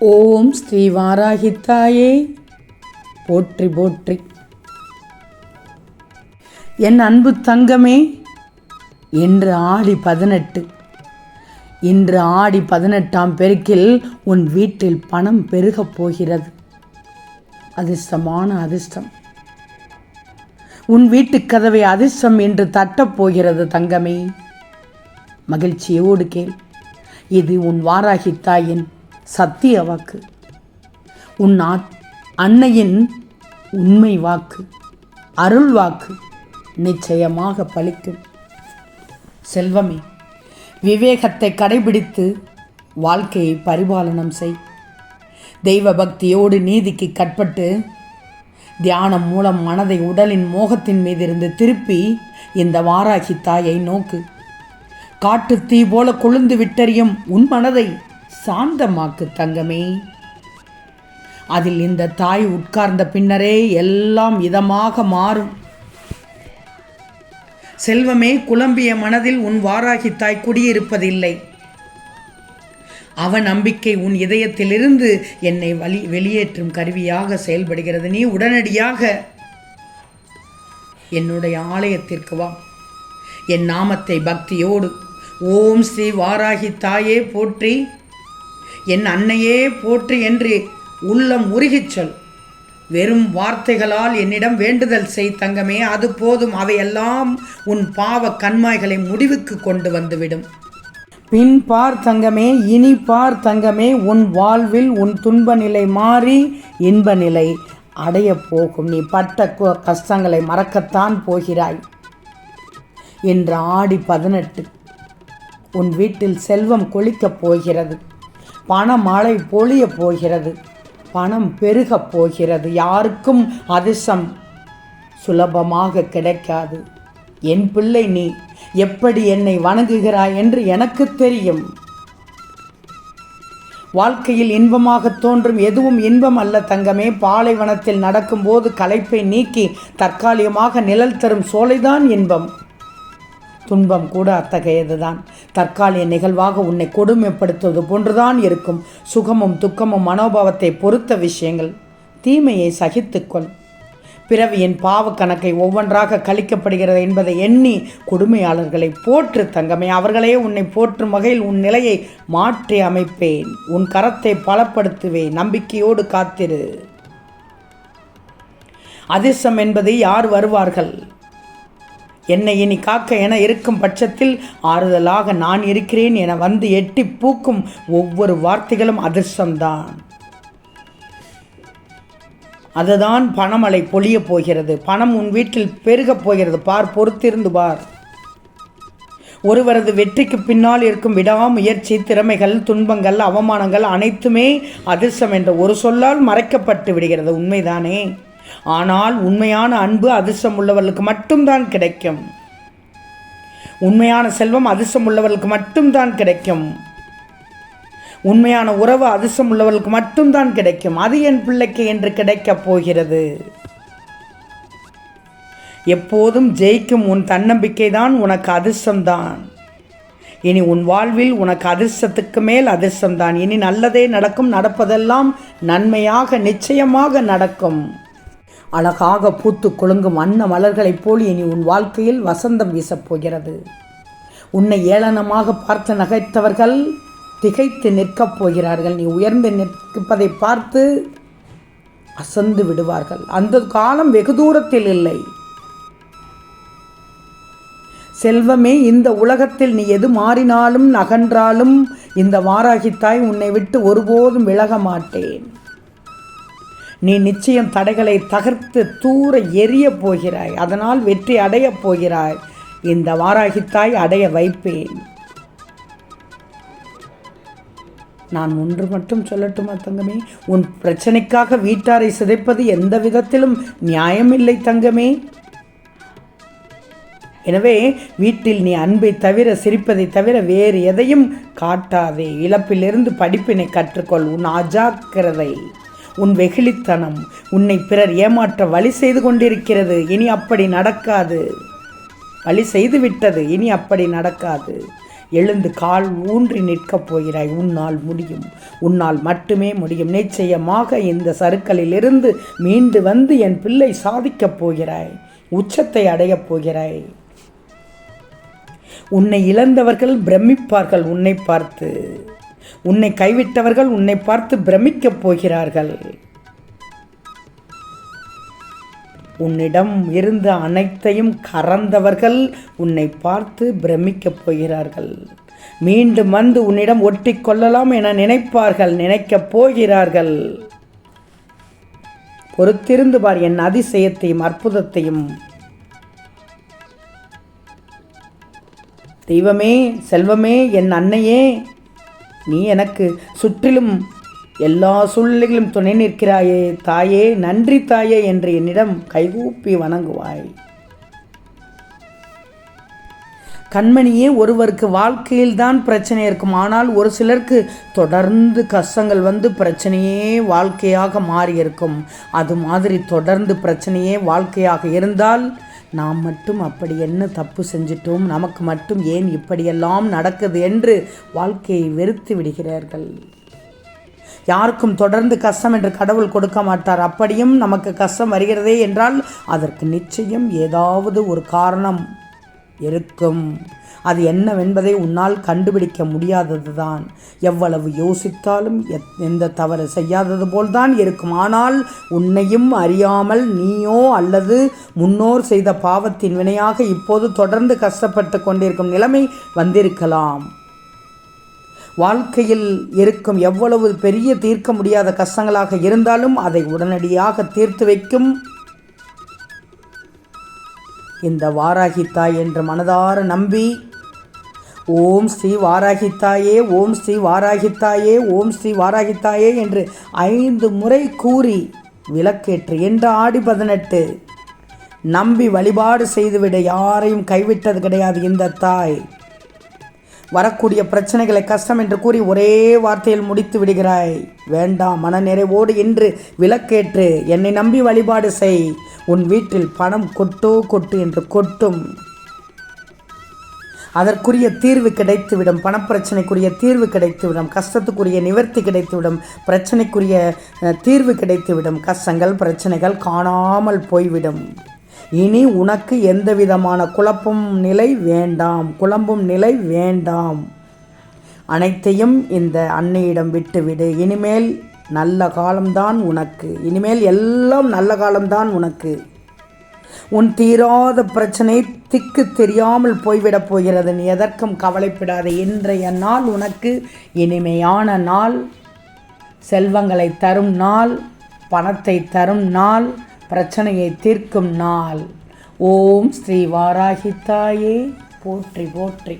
ஓம் ஸ்ரீ வாராகித்தாயே. போற்றி போற்றி. என் அன்பு தங்கமே இன்று ஆடி பதினெட்டு. இன்று ஆடி பதினெட்டாம் பெருக்கில் உன் வீட்டில் பணம் பெருகப் போகிறது. அதிர்ஷ்டமான அதிர்ஷ்டம். உன் வீட்டுக் கதவை அதிர்ஷ்டம் என்று தட்டப் போகிறது தங்கமே. மகிழ்ச்சியோடு கேள் இது உன் வாராகி தாயின் சத்திய வாக்கு. உன் அன்னையின் உண்மை வாக்கு அருள் வாக்கு நிச்சயமாக பலிக்கும் செல்வமே விவேகத்தை கடைபிடித்து வாழ்க்கையை பரிபாலனம் செய். தெய்வ பக்தியோடு நீதிக்கு கட்பட்டு தியானம் மூலம் மனதை உடலின் மோகத்தின் மீதிருந்து திருப்பி இந்த வாராகி தாயை நோக்கு. காட்டு தீ போல கொழுந்து விட்டறியும் உன் மனதை சாந்தமாக்கு தங்கமே. அதில் இந்த தாய் உட்கார்ந்த பின்னரே எல்லாம் இதமாக மாறும். செல்வமே குழம்பிய மனதில் உன் வாராகி தாய் குடியிருப்பதில்லை. அவ நம்பிக்கை உன் இதயத்திலிருந்து என்னை வழி வெளியேற்றும் கருவியாக செயல்படுகிறது. நீ உடனடியாக என்னுடைய ஆலயத்திற்கு வா. என் நாமத்தை பக்தியோடு ஓம் ஸ்ரீ வாராகி தாயே போற்றி என் அன்னையே போற்று என்று உள்ளம் உருகிச் சொல். வெறும் வார்த்தைகளால் என்னிடம் வேண்டுதல் செய் தங்கமே அது போதும். அவையெல்லாம் உன் பாவ கண்மாய்களை முடிவுக்கு கொண்டு வந்துவிடும். பின் பார் தங்கமே இனி பார் தங்கமே உன் வாழ்வில் உன் துன்ப நிலை மாறி இன்ப நிலை அடையப் போகும். நீ பட்ட கஷ்டங்களை மறக்கத்தான் போகிறாய். என்று ஆடி பதினெட்டு. உன் வீட்டில் செல்வம் கொளிக்கப் போகிறது. பண மழை பொழியப் போகிறது. பணம் பெருகப் போகிறது. யாருக்கும் அதிர்ஷ்டம் சுலபமாக கிடைக்காது. என் பிள்ளை நீ எப்படி என்னை வணங்குகிறாய் என்று எனக்கு தெரியும். வாழ்க்கையில் இன்பமாக தோன்றும் எதுவும் இன்பம் அல்ல தங்கமே. பாலைவனத்தில் நடக்கும்போது களைப்பை நீக்கி தற்காலிகமாக நிழல் தரும் சோலைதான் இன்பம். துன்பம் கூட அத்தகையதுதான். தற்காலிக நிகழ்வாக உன்னை கொடுமைப்படுத்துவது போன்றுதான் இருக்கும். சுகமும் துக்கமும் மனோபாவத்தை பொறுத்த விஷயங்கள். தீமையை சகித்துக்கொள். பிறவியின் பாவ கணக்கை ஒவ்வொன்றாக கழிக்கப்படுகிறது என்பதை எண்ணி கொடுமையாளர்களை போற்று தங்கமே. அவர்களே உன்னை போற்றும் வகையில் உன் நிலையை மாற்றி அமைப்பேன். உன் கரத்தை பலப்படுத்துவேன் நம்பிக்கையோடு காத்திரு. அதிர்ஷ்டம் என்பது யார் வருவார்கள்? என்னை இனி காக்க என இருக்கும் பட்சத்தில் ஆறுதலாக நான் இருக்கிறேன் என வந்து எட்டி பூக்கும் ஒவ்வொரு வார்த்தைகளும் அதிர்ஷ்டம்தான். அதுதான் பணமழை பொழியப் போகிறது. பணம் உன் வீட்டில் பெருகப் போகிறது. பார் பொறுத்திருந்து பார். ஒருவரது வெற்றிக்கு பின்னால் இருக்கும் விடாமுயற்சி திறமைகள் துன்பங்கள் அவமானங்கள் அனைத்துமே அதிர்ஷ்டம் என்ற ஒரு சொல்லால் மறைக்கப்பட்டு விடுகிறது. உண்மைதானே? ஆனால் உண்மையான அன்பு அதிர்ஷ்டம் உள்ளவர்களுக்கு மட்டும்தான் கிடைக்கும். உண்மையான செல்வம் அதிர்ஷ்டம் உள்ளவர்களுக்கு மட்டும்தான் கிடைக்கும். உண்மையான உறவு அதிர்ஷ்டம் உள்ளவர்களுக்கு மட்டும்தான் கிடைக்கும். அது என் பிள்ளைக்கு என்று கிடைக்கப் போகிறது. எப்போதும் ஜெயிக்கும் உன் தன்னம்பிக்கை தான் உனக்கு அதிர்ஷ்டம்தான். இனி உன் வாழ்வில் உனக்கு அதிர்ஷ்டத்துக்கு மேல் அதிர்ஷ்டம்தான். இனி நல்லதே நடக்கும் நடப்பதெல்லாம் நன்மையாக நிச்சயமாக நடக்கும். அழகாக பூத்து குலுங்கும் அன்ன மலர்களைப் போல் இனி உன் வாழ்க்கையில் வசந்தம் வீசப் போகிறது உன்னை ஏளனமாக பார்த்து நகைத்தவர்கள் திகைத்து நிற்கப் போகிறார்கள். நீ உயர்ந்து நிற்பதை பார்த்து அசந்து விடுவார்கள். அந்த காலம் வெகு தூரத்தில் இல்லை. செல்வமே இந்த உலகத்தில் நீ எது மாறினாலும் நகன்றாலும் இந்த வாராகித்தாய் உன்னை விட்டு ஒருபோதும் விலக மாட்டேன். நீ நிச்சயம் தடைகளை தகர்த்து தூர எரிய போகிறாய் அதனால் வெற்றி அடையப் போகிறாய். இந்த வாராகித்தாய் அடைய வைப்பேன். நான் ஒன்று மட்டும் சொல்லட்டுமா தங்கமே? உன் பிரச்சனைக்காக வீட்டாரை சிதைப்பது எந்த விதத்திலும் நியாயமில்லை தங்கமே. எனவே வீட்டில் நீ அன்பை தவிர சிரிப்பதை தவிர வேறு எதையும் காட்டாதே. இழப்பிலிருந்து படிப்பினை கற்றுக்கொள் உன் அஜாக்கிரதை. உன் வெகுளித்தனம் உன்னை பிறர் ஏமாற்ற வழி செய்து கொண்டிருக்கிறது. இனி அப்படி நடக்காது. வழி செய்து விட்டது இனி அப்படி நடக்காது. எழுந்து கால் ஊன்றி நிற்கப் போகிறாய். உன்னால் முடியும். உன்னால் மட்டுமே முடியும். நிச்சயமாக இந்த சருக்களிலிருந்து மீண்டு வந்து என் பிள்ளை சாதிக்கப் போகிறாய். உச்சத்தை அடையப் போகிறாய். உன்னை இழந்தவர்கள் பிரமிப்பார்கள். உன்னை பார்த்து உன்னை கைவிட்டவர்கள் உன்னை பார்த்து பிரமிக்கப் போகிறார்கள். உன்னிடம் இருந்த அனைத்தையும் கறந்தவர்கள் உன்னை பார்த்து பிரமிக்கப் போகிறார்கள். மீண்டும் வந்து உன்னிடம் ஒட்டி கொள்ளலாம் என நினைப்பார்கள் நினைக்கப் போகிறார்கள். பொறுத்திருந்து பார் என் அதிசயத்தையும் அற்புதத்தையும். தெய்வமே செல்வமே என் அன்னையே நீ எனக்கு சுற்றிலும் எல்லா சூழ்நிலைகளும் துணை நிற்கிறாயே. தாயே நன்றி தாயே என்று என்னிடம் கைகூப்பி வணங்குவாய். கண்மணியே ஒருவருக்கு வாழ்க்கையில் தான் பிரச்சனை இருக்கும். ஆனால் ஒரு சிலருக்கு தொடர்ந்து கஷ்டங்கள் வந்து பிரச்சனையே வாழ்க்கையாக மாறி இருக்கும் அது மாதிரி தொடர்ந்து பிரச்சனையே வாழ்க்கையாக இருந்தால் நாம் மட்டும் அப்படி என்ன தப்பு செஞ்சிட்டோம்? நமக்கு மட்டும் ஏன் இப்படியெல்லாம் நடக்குது என்று வாழ்க்கையை வெறுத்து விடுகிறார்கள். யாருக்கும் தொடர்ந்து கஷ்டம் என்று கடவுள் கொடுக்க மாட்டார். அப்படியும் நமக்கு கஷ்டம் வருகிறதே என்றால் அதற்கு நிச்சயம் ஏதாவது ஒரு காரணம். இருக்கும். அது என்னவென்பதை உன்னால் கண்டுபிடிக்க முடியாதது தான் எவ்வளவு யோசித்தாலும் எத்- எந்த தவறு செய்யாதது போல்தான் இருக்கும். ஆனால் உன்னையும் அறியாமல் நீயோ அல்லது முன்னோர் செய்த பாவத்தின் வினையாக இப்போது தொடர்ந்து கஷ்டப்பட்டு கொண்டிருக்கும் நிலைமை வந்திருக்கலாம். வாழ்க்கையில் இருக்கும் எவ்வளவு பெரிய தீர்க்க முடியாத கஷ்டங்களாக இருந்தாலும் அதை உடனடியாக தீர்த்து வைக்கும் இந்த வாராகி தாய் என்று மனதார நம்பி ஓம் ஸ்ரீ வாராகித்தாயே ஓம் ஸ்ரீ வாராகித்தாயே ஓம் ஸ்ரீ வாராகித்தாயே என்று ஐந்து முறை கூறி விளக்கேற்று என்ற ஆடி பதினெட்டு. நம்பி வழிபாடு செய்துவிட யாரையும் கைவிட்டது கிடையாது இந்த தாய். வரக்கூடிய பிரச்சனைகளை கஷ்டம் என்று கூறி ஒரே வார்த்தையில் முடித்து விடுகிறாய். வேண்டாம் மனநிறைவோடு என்று விளக்கேற்று என்னை நம்பி வழிபாடு செய். உன் வீட்டில் பணம் கொட்டோ கொட்டு என்று கொட்டும். அதற்குரிய தீர்வு கிடைத்துவிடும் பணப்பிரச்சனைக்குரிய தீர்வு கிடைத்துவிடும் கஷ்டத்துக்குரிய நிவர்த்தி கிடைத்துவிடும் பிரச்சனைக்குரிய தீர்வு கிடைத்துவிடும். கஷ்டங்கள் பிரச்சனைகள் காணாமல் போய்விடும். இனி உனக்கு எந்த விதமான குழப்பம் நிலை வேண்டாம் குழம்பும் நிலை வேண்டாம். அனைத்தையும் இந்த அன்னையிடம் விட்டுவிடு. இனிமேல் நல்ல காலம்தான் உனக்கு. இனிமேல் எல்லாம் நல்ல காலம்தான் உனக்கு. உன் தீராத பிரச்சனை திக்கு தெரியாமல் போய்விடப் போகிறது. நீ எதற்கும் கவலைப்படாத. இன்றைய நாள் உனக்கு இனிமையான நாள். செல்வங்களை தரும் நாள். பணத்தை தரும் நாள். பிரச்சனையை தீர்க்கும் நாள். ஓம் ஸ்ரீ வாராகித்தாயே போற்றி போற்றி.